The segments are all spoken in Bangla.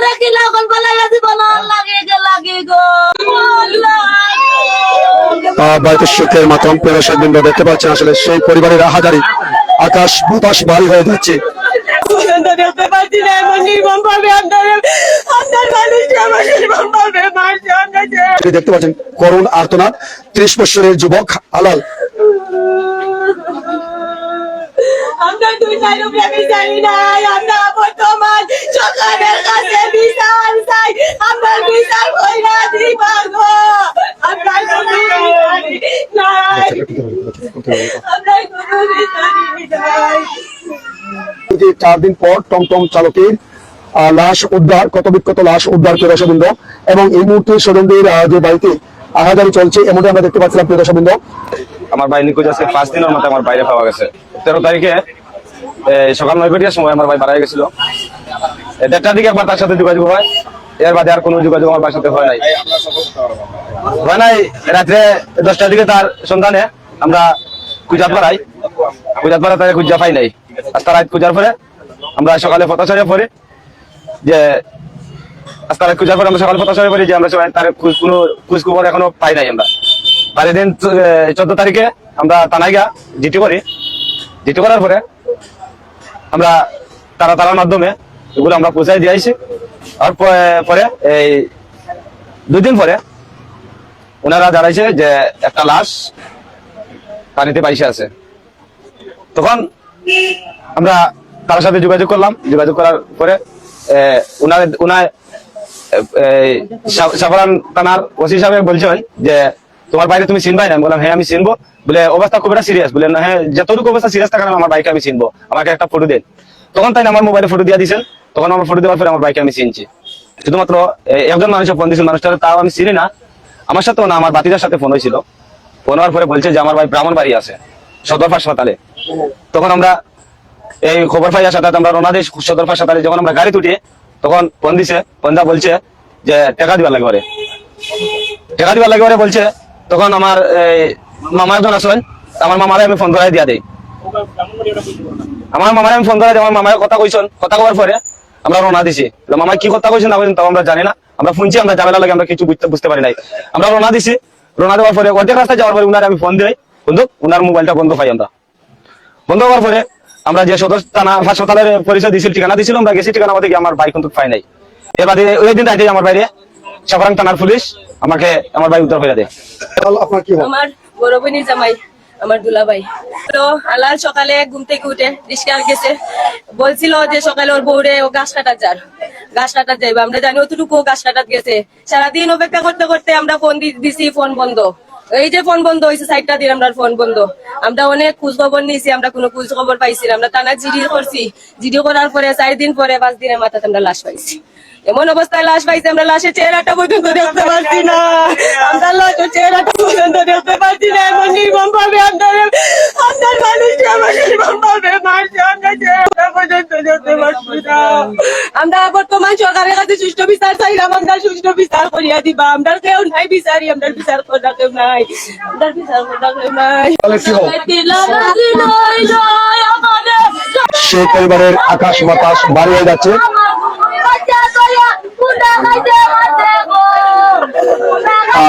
আমারে কি লাগল বলে জীবন লাগে গে লাগে গো। বাড়িতে সুখের মাতম পেরসের বিন্দু দেখতে পাচ্ছেন আসলে সেই পরিবারের আহাজারি। আকাশ বাতাস ভারী হয়ে যাচ্ছে। দেখতে না পাচ্ছেন করুণ আর্তনাদ ত্রিশ বছরের যুবক আলাল আমরা দুই বিচারি আমরা বর্তমান সরকারের কাছে বিচার চাই। আমরা বিচার কইরা দিবা গো। আমরা কোনো নাই। নাই। চার দিন পর টমটম চালকের আহ, লাশ উদ্ধার কত বিক্ষত লাশ উদ্ধার দর্শকবৃন্দ এবং এই মুহূর্তে স্বজনদের যে বাড়িতে আহাজারি চলছে এমনটা আমরা দেখতে পাচ্ছিলাম প্রিয় আমার ভাই নিখোঁজ আছে পাঁচ দিনের মধ্যে আমার বাইরে পাওয়া গেছে। তেরো তারিখে সকাল নয় কোটিয়ার সময় আমার ভাই মারা গেছিল। দেড়টার দিকে একবার তার সাথে যোগাযোগ হয়। এর বাদে আর কোনো যোগাযোগ আমার সাথে হয় নাই। হয় নাই, রাত্রে দশটার দিকে তার সন্ধানে আমরা কুজাত পাড়াই কুজাত পাড়া তাকে কুজা পাই নাই। আস্তা রাত কুজার পরে আমরা সকালে পতাচারে পরে যে আস্তা রাত কুজার পরে আমরা সকালে পতাচারে পরে যে, আমরা সবাই তার কোনো, খোঁজ খবর এখনও পাই নাই আমরা। বারের দিন চোদ্দ তারিখে আমরা তানাইগা জিটি করি। জিটি করার পরে আমরা তারা তারার মাধ্যমে এগুলো আমরা পৌঁছাই দিয়ে আইছি আর পরে এই দুই দিন পরে ওনারা জানাইছে যে একটা লাশ পানিতে পাইসে আছে। তখন আমরা তার সাথে যোগাযোগ করলাম। যোগাযোগ করার পরে আহ, উনার উনার সাফরান থানার ওসি সাহেব বলছেন যে তোমার বাইরে তুমি চিনবাই না? আমি বললাম হ্যাঁ আমি চিনবো। বলে, অবস্থা খুব একটা সিরিয়াস বলে না হ্যাঁ যতটুকু অবস্থা সিরিয়াস থাকার আমার বাইকে আমি চিনবো। আমাকে একটা ফটো দেন। তখন তাই আমার মোবাইলে ফটো দিয়ে দিয়েছেন তখন আমার ফটো দেওয়ার পরে আমার বাইকে আমি চিনছি। শুধুমাত্র একজন মানুষের ফোন দিয়েছিল মানুষটা তাও আমি চিনি না। আমার সাথেও না, আমার বাতিজার সাথে ফোন হয়েছিল। ফোন হওয়ার পরে বলছে যে, আমার ভাই ব্রাহ্মণ বাড়ি আছে সদর হাসপাতালে। তখন আমরা এই খবর পাই, সাথে আমরা রোনাদেশ সদর হাসপাতালে। যখন আমরা গাড়ি তুটি তখন ফোন দিছে ফোনটা বলছে যে, টাকা দিবার লাগে ওরে। টাকা দিবার লাগে ওরে বলছে তখন আমার মামা একজন আসেন আমার মামারে আমি ফোন করাই দিয়া দেই। আমার মামারে আমি ফোন করাই দিই আমার মামার কথা কইছেন কথা কবার পরে আমরা রওনা দিছি। মামা কি কথা কইছেন না কইছেন তাও আমরা জানি না। আমরা শুনছি, আমরা ঝামেলা লাগে, আমরা কিছু বুঝতে বুঝতে পারি নাই। আমরা রোনা দিছি। রোনা দেওয়ার পরে অর্ধেক রাস্তায় যাওয়ার পরে উনার আমি ফোন দিই বন্ধু উনার মোবাইলটা বন্ধ পাই আমরা। বন্ধ হওয়ার পরে আমরা যে সদর থানা হাসপাতালের পরিচয় দিয়েছিল ঠিকানা দিয়েছিল আমরা গেছি, ঠিকানা গিয়ে আমার ভাই কিন্তু পাই নাই। এর বাদে ওই দিন আমার বাইরে সাফারাং থানার পুলিশ আমাকে আমার ভাই উদ্ধার করে দেয় আপনার কি আমার বড় বোনের জামাই আমার দুলাভাই। তো আলাল সকালে ঘুম থেকে উঠে রিস্কার গেছে। বলছিল যে সকালে ওর বউরে ও গাছ কাটার যার। গাছ কাটার যাইবে আমরা জানি অতটুকু ও গাছ কাটার গেছে। সারাদিন অপেক্ষা করতে করতে আমরা ফোন দিছি ফোন বন্ধ। এই যে ফোন বন্ধ হয়েছে সাইডটা দিন আমরা ফোন বন্ধ। আমরা অনেক খোঁজ খবর নিয়েছি, আমরা কোনো খোঁজ খবর পাইছি আমরা টানা জিডি করছি। জিডি করার পরে, চার দিন পরে, পাঁচ দিনের মাথাতে আমরা লাশ পাইছি। এমন অবস্থায় লাশ পাইছি, আমরা লাশের চেহারাটা পর্যন্ত দেখতে পাচ্ছি না। আমরা লাশের চেহারাটা পর্যন্ত দেখতে পাচ্ছি না। এমন নির্মম ভাবে আপনার আপনার আমার নির্মম ভাবে মারছে, আমরা চেহারাটা পর্যন্ত দেখতে না। আমরা বর্তমান সরকারের কাছে সুষ্ঠু বিচার চাইলাম আমরা সুষ্ঠু বিচার করিয়া দিবা। আমরা কেউ নাই বিচারি আমরা বিচার করা কেউ নাই। সেই পরিবারের আকাশ বাতাস হয়ে যাচ্ছে।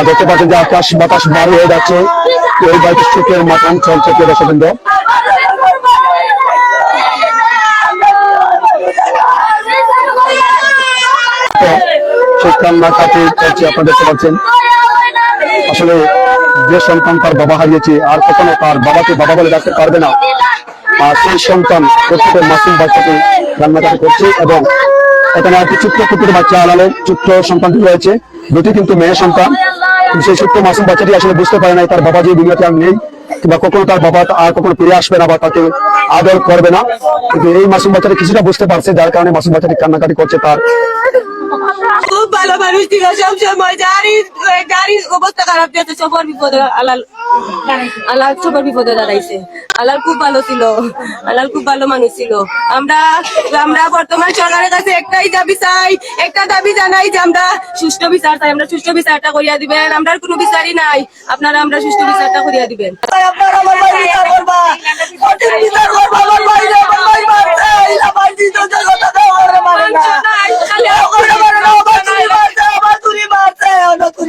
দেখতে পাচ্ছেন যে আকাশ বাতাস হয়ে যাচ্ছে। এই বাড়িতে সুখের দর্শকবৃন্দ। আসলে যে সন্তান তার বাবা হারিয়েছে, আর কখনো তার বাবাকে বাবা বলে ডাকতে পারবে না। আর সেই সন্তান প্রত্যেকের মাসুম বাচ্চাকে করছে এবং এখানে বাচ্চা ছোট্ট সন্তানটি রয়েছে। দুটি কিন্তু মেয়ে সন্তান। সেই ছোট্ট মাসুম বাচ্চাটি আসলে বুঝতে পারে না তার বাবা যে দুনিয়াতে আর নেই, কিংবা কখনো তার বাবা আর কখনো ফিরে আসবে না বা তাকে আদর করবে না। কিন্তু এই মাসুম বাচ্চাটি কিছুটা বুঝতে পারছে, যার কারণে মাসুম বাচ্চাটি কান্নাকাটি করছে তার। খুব ভালো মানুষ ছিল সব সময় অবস্থা খারাপ সবার বিপদে আলাল আলাল সবার বিপদে দাঁড়াইছে। আলাল খুব ভালো ছিল, আলাল খুব ভালো মানুষ ছিল। আমরা আমরা বর্তমান সরকারের কাছে একটাই দাবি চাই, একটা দাবি জানাই যে আমরা সুষ্ঠু বিচার চাই, আমরা সুষ্ঠু বিচারটা করিয়া দিবেন আমরা কোনো বিচারই নাই। আপনারা আমরা সুষ্ঠু বিচারটা করিয়া দিবেন। আপনারা আমার ভাই, বিচার করবা। বিচার করবা আমার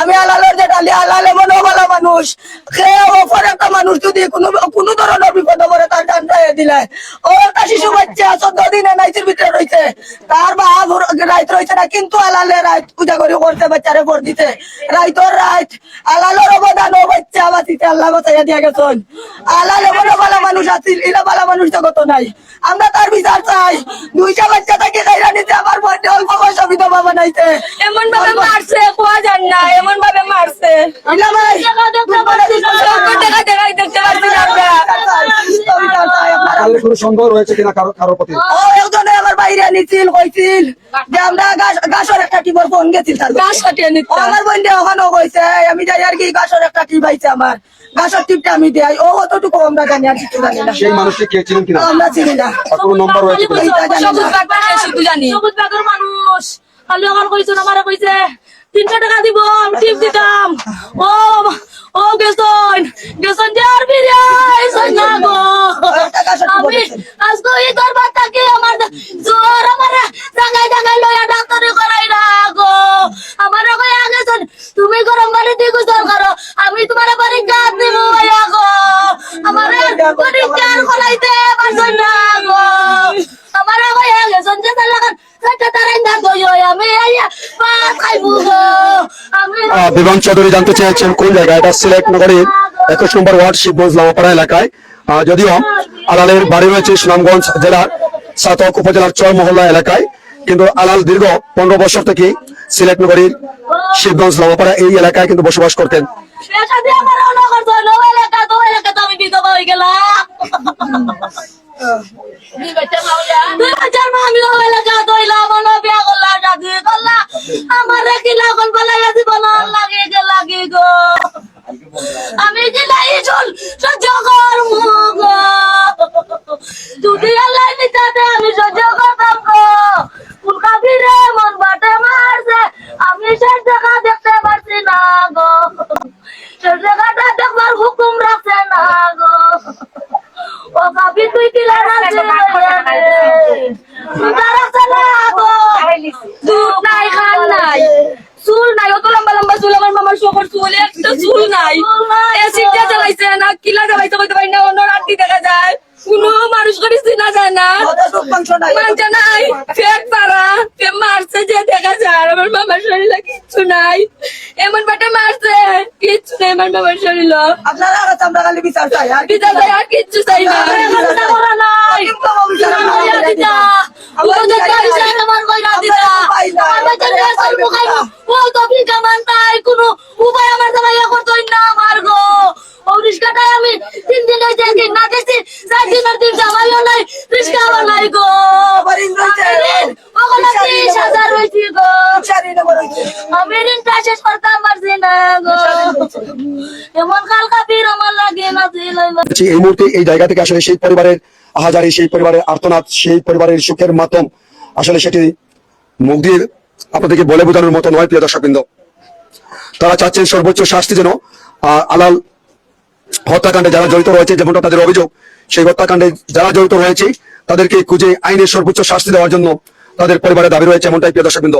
আমি আলালের জেঠালি আলালে মনে ভালো মানুষ। সে অপর একটা মানুষ যদি কোনো কোনো ধরনের বিপদ পড়ে তার ডান দিলে। ও একটা শিশু বাচ্চা চোদ্দ দিনে নাইটের ভিতরে রয়েছে। তার বাপ রাইত রয়েছে না কিন্তু আলালে রাইত পূজা করে করতে বাচ্চারে ভোট দিতে। রাইতর রাইত আলালের অবদান ও বাচ্চা বাঁচিতে আল্লাহ বাঁচাইয়া দিয়া গেছেন। আলালে মনে ভালো মানুষ আছিল ইলা ভালো মানুষ জগত নাই। আমরা তার বিচার চাই। দুইটা বাচ্চা থেকে খাইরা নিতে আমার অল্প বয়স বিধবা বানাইতে। এমন ভাবে মারছে কোয়া যান না এমন ভাবে মারছে আমরা সন্দেহ রয়েছে কিনা কারও কারোর প্রতি একজনে আমার বাইরে নিছিল কইছিল যে আমরা গাছ- একটা টিপর ফোন গেছিল গাছ কাটিয়ে নিতে আমার বন্ধে ওখানেও কইছে আমি যাই আর কি গাছের একটা টিপ আইছে আমার গাছের টিপটা আমি দেই ও অতটুকু আমরা জানি আর কিছু জানি না সেই মানুষটি কে ছিলেন কিনা আমরা চিনি না কোনো নম্বর রয়েছে কিনা জানি না শুধু জানি সবুজ বাগের মানুষ খালি আমার কইছে আমারে কইছে তিনশো টাকা দিব, আমি টিপ দিতাম ও ও, গেসন গেসন যার বিরিয়াই সন্না গো আমি। আজকে এই দরবার থাকি আমার জোর আমার ডাঙ্গাই ডাঙ্গাই লয়া ডাক্তারে করাই বিমান চৌধুরী জানতে চেয়েছেন কোন জায়গায়? এটা সিলেট নগরীর একুশ নম্বর ওয়ার্ড শিবগঞ্জ লামাপাড়া এলাকায়। যদিও আলালের বাড়ি রয়েছে সুনামগঞ্জ জেলার সাতক উপজেলার চর মহল্লা এলাকায়, কিন্তু আলাল দীর্ঘ পনেরো বছর থেকে সিলেট নগরীর শিবগঞ্জ লামাপাড়া এই এলাকায় কিন্তু বসবাস করতেন। আমি বিধবা হয়ে গেলাম। আমি কি নাই সহ্য করব আমি সহ্য করতাম গো ফুলকা মন বাটে মারছে আমি সে দেখা দেখতে পারছি না গো সে জায়গাটা দেখবার হুকুম রাখছে না গো ও কাবি তুই কি লাগাছে দুধ নাই খান নাই চুল নাই অত লম্বা লম্বা চুল আমার মামার শোকর চুল একটা চুল নাই এসিডটা না কইতে পারি না অন্য রাত্রি দেখা যায়। কোনো মানুষ করে চিনা যায় না। মানছে নাই ফেক পারা ফে মারছে যে দেখা যায়। আমার মামার শরীরে কিচ্ছু নাই। এমন বাটা মারছে কিচ্ছু নেই আমার মামার শরীর। আপনারা আর আমরা খালি বিচার চাই আর পিতা চাই আর কিচ্ছু চাই না। কোনো উপায় আমার দ্বারা ইয়ে করতোই না আমার গো রিস্কাটাই আমি। তিন দিন হয়েছে একদিন না গেছি চার দিন আর দিন জামাইও নাই রিস্কা আমার নাই গো। আবার ঋণ রয়েছে। ওগুলো ত্রিশ হাজার হয়েছি গো। চারি নম্বর হইছে। আমি ঋণটা শেষ করতে পারছি না গো। এমন কাল কাপির আমার লাগে না এই মুহূর্তে এই জায়গা থেকে আসলে সেই পরিবারের আহাজারি সেই পরিবারের আর্তনাদ সেই পরিবারের সুখের মাতম আসলে সেটি মুখ দিয়ে আপনাদেরকে বলে বোঝানোর মতো নয় প্রিয় দর্শকবৃন্দ। তারা চাচ্ছেন সর্বোচ্চ শাস্তি যেন আহ, আলাল হত্যাকাণ্ডে যারা জড়িত রয়েছে, যেমনটা তাদের অভিযোগ, সেই হত্যাকাণ্ডে যারা জড়িত রয়েছে, তাদেরকে খুঁজে আইনের সর্বোচ্চ শাস্তি দেওয়ার জন্য তাদের পরিবারের দাবি রয়েছে, এমনটাই প্রিয় দর্শকবৃন্দ।